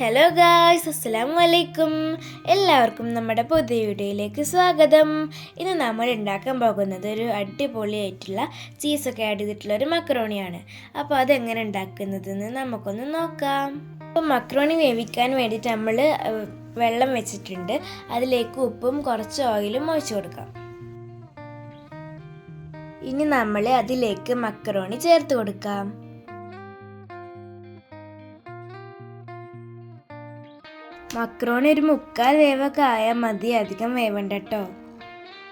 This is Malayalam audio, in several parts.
ഹലോ ഗായ്സ് അസ്സലാമു അലൈക്കും എല്ലാവർക്കും നമ്മുടെ പുതിയ വീഡിയോയിലേക്ക് സ്വാഗതം. ഇന്ന് നമ്മൾ ഉണ്ടാക്കാൻ പോകുന്നത് ഒരു അടിപൊളിയായിട്ടുള്ള ചീസൊക്കെ ആഡ് ചെയ്തിട്ടുള്ള ഒരു മക്രോണിയാണ്. അപ്പോൾ അതെങ്ങനെ ഉണ്ടാക്കുന്നതെന്ന് നമുക്കൊന്ന് നോക്കാം. അപ്പോൾ മക്രോണി വേവിക്കാൻ വേണ്ടിയിട്ട് നമ്മൾ വെള്ളം വെച്ചിട്ടുണ്ട്. അതിലേക്ക് ഉപ്പും കുറച്ച് ഓയിലും ഒഴിച്ചു കൊടുക്കാം. ഇനി നമ്മൾ അതിലേക്ക് മക്രോണി ചേർത്ത് കൊടുക്കാം. മക്രോണി ഒരു മുക്കാൽ വേവൊക്കെ ആയാൽ മതി. അധികം വേവണ്ട കേട്ടോ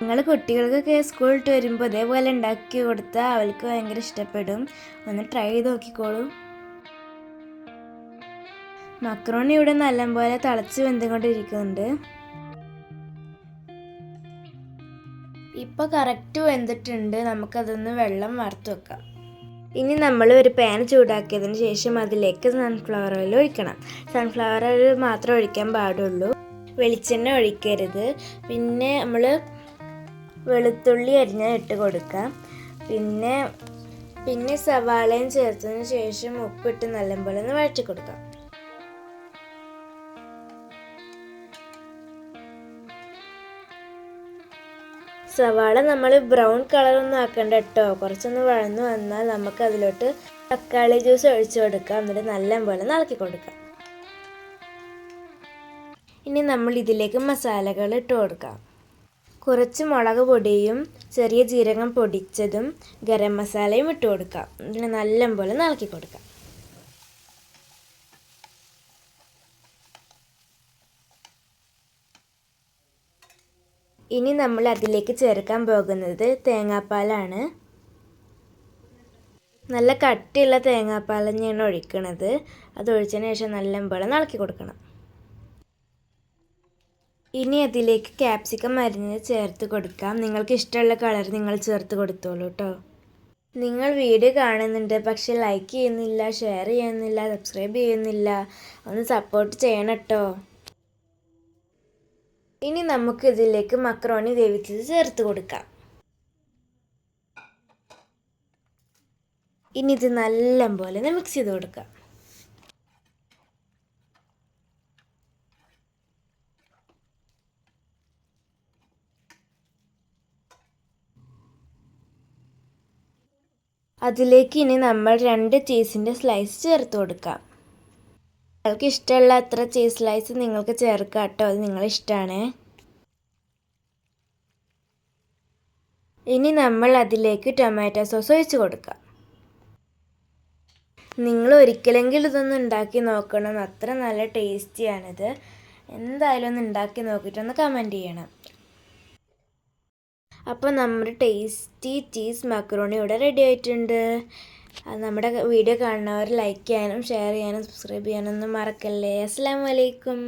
നിങ്ങൾ കുട്ടികൾക്കൊക്കെ സ്കൂളിട്ട് വരുമ്പോൾ ഇതേപോലെ ഉണ്ടാക്കി കൊടുത്താൽ അവൾക്ക് ഭയങ്കര ഇഷ്ടപ്പെടും. ഒന്ന് ട്രൈ ചെയ്ത് നോക്കിക്കോളൂ. മക്രോണി ഇവിടെ നല്ലപോലെ തിളച്ച് വെന്തുകൊണ്ടിരിക്കുന്നുണ്ട്. ഇപ്പോൾ കറക്റ്റ് വെന്തിട്ടുണ്ട്. നമുക്കതൊന്ന് വെള്ളം വറുത്ത് വെക്കാം. ഇനി നമ്മൾ ഒരു പാൻ ചൂടാക്കിയതിന് ശേഷം അതിലേക്ക് സൺഫ്ലവർ ഓയിൽ ഒഴിക്കണം. സൺഫ്ലവർ ഓയിൽ മാത്രം ഒഴിക്കാൻ പാടുള്ളൂ. വെളിച്ചെണ്ണ ഒഴിക്കരുത്. പിന്നെ നമ്മൾ വെളുത്തുള്ളി അരിഞ്ഞ ഇട്ട് കൊടുക്കാം. പിന്നെ പിന്നെ സവാളയും ചേർത്തതിന് ശേഷം ഉപ്പിട്ട് നല്ലപോലെ ഒന്ന് വഴറ്റി കൊടുക്കാം. സവാള നമ്മൾ ബ്രൗൺ കളറൊന്നും ആക്കണ്ട കേട്ടോ കുറച്ചൊന്ന് വഴന്നു വന്നാൽ നമുക്ക് അതിലോട്ട് തക്കാളി ജ്യൂസ് ഒഴിച്ചു കൊടുക്കാം. എന്നിട്ട് നല്ലപോലെ നളക്കി കൊടുക്കാം. ഇനി നമ്മൾ ഇതിലേക്ക് മസാലകൾ ഇട്ട് കൊടുക്കാം. കുറച്ച് മുളക് പൊടിയും ചെറിയ ജീരകം പൊടിച്ചതും ഗരം മസാലയും ഇട്ട് കൊടുക്കാം. എന്നിട്ട് നല്ലപോലെ നളക്കി കൊടുക്കാം. ഇനി നമ്മൾ അതിലേക്ക് ചേർക്കാൻ പോകുന്നത് തേങ്ങാപ്പാലാണ്. നല്ല കട്ടിയുള്ള തേങ്ങാപ്പാൽ തന്നെയാണ് ഒഴിക്കണത്. അത് ഒഴിച്ചതിന് ശേഷം നല്ല വെള്ളം ഇളക്കി കൊടുക്കണം. ഇനി അതിലേക്ക് ക്യാപ്സിക്കം മരുന്ന് ചേർത്ത് കൊടുക്കാം. നിങ്ങൾക്ക് ഇഷ്ടമുള്ള കളർ നിങ്ങൾ ചേർത്ത് കൊടുത്തോളൂ കേട്ടോ നിങ്ങൾ വീഡിയോ കാണുന്നുണ്ട് പക്ഷെ ലൈക്ക് ചെയ്യുന്നില്ല ഷെയർ ചെയ്യുന്നില്ല സബ്സ്ക്രൈബ് ചെയ്യുന്നില്ല ഒന്ന് സപ്പോർട്ട് ചെയ്യണം കേട്ടോ ഇനി നമുക്ക് ഇതിലേക്ക് മക്രോണി വേവിച്ചത് ചേർത്ത് കൊടുക്കാം. ഇനി ഇത് നല്ല നല്ലപോലെ മിക്സ് ചെയ്ത് കൊടുക്കാം. അതിലേക്ക് ഇനി നമ്മൾ രണ്ട് ചീസിന്റെ സ്ലൈസ് ചേർത്ത് കൊടുക്കാം. നിങ്ങൾക്ക് ഇഷ്ടമുള്ള അത്ര ചീസ് സ്ലൈസ് നിങ്ങൾക്ക് ചേർക്കാം കേട്ടോ. അത് നിങ്ങളിഷ്ടമാണ്. ഇനി നമ്മൾ അതിലേക്ക് ടൊമാറ്റോ സോസ് ഒഴിച്ച് കൊടുക്കാം. നിങ്ങൾ ഒരിക്കലെങ്കിലും ഇതൊന്ന് ഉണ്ടാക്കി നോക്കണം. അത്ര നല്ല ടേസ്റ്റിയാണിത് എന്തായാലും ഒന്ന് ഉണ്ടാക്കി നോക്കിയിട്ടൊന്ന് കമന്റ് ചെയ്യണം. അപ്പോൾ നമ്മുടെ ടേസ്റ്റി ചീസ് മക്രോണി ഇവിടെ റെഡി ആയിട്ടുണ്ട്. നമ്മുടെ വീഡിയോ കാണുന്നവർ ലൈക്ക് ചെയ്യാനും ഷെയർ ചെയ്യാനും സബ്സ്ക്രൈബ് ചെയ്യാനൊന്നും മറക്കല്ലേ. അസ്സാം വലൈക്കും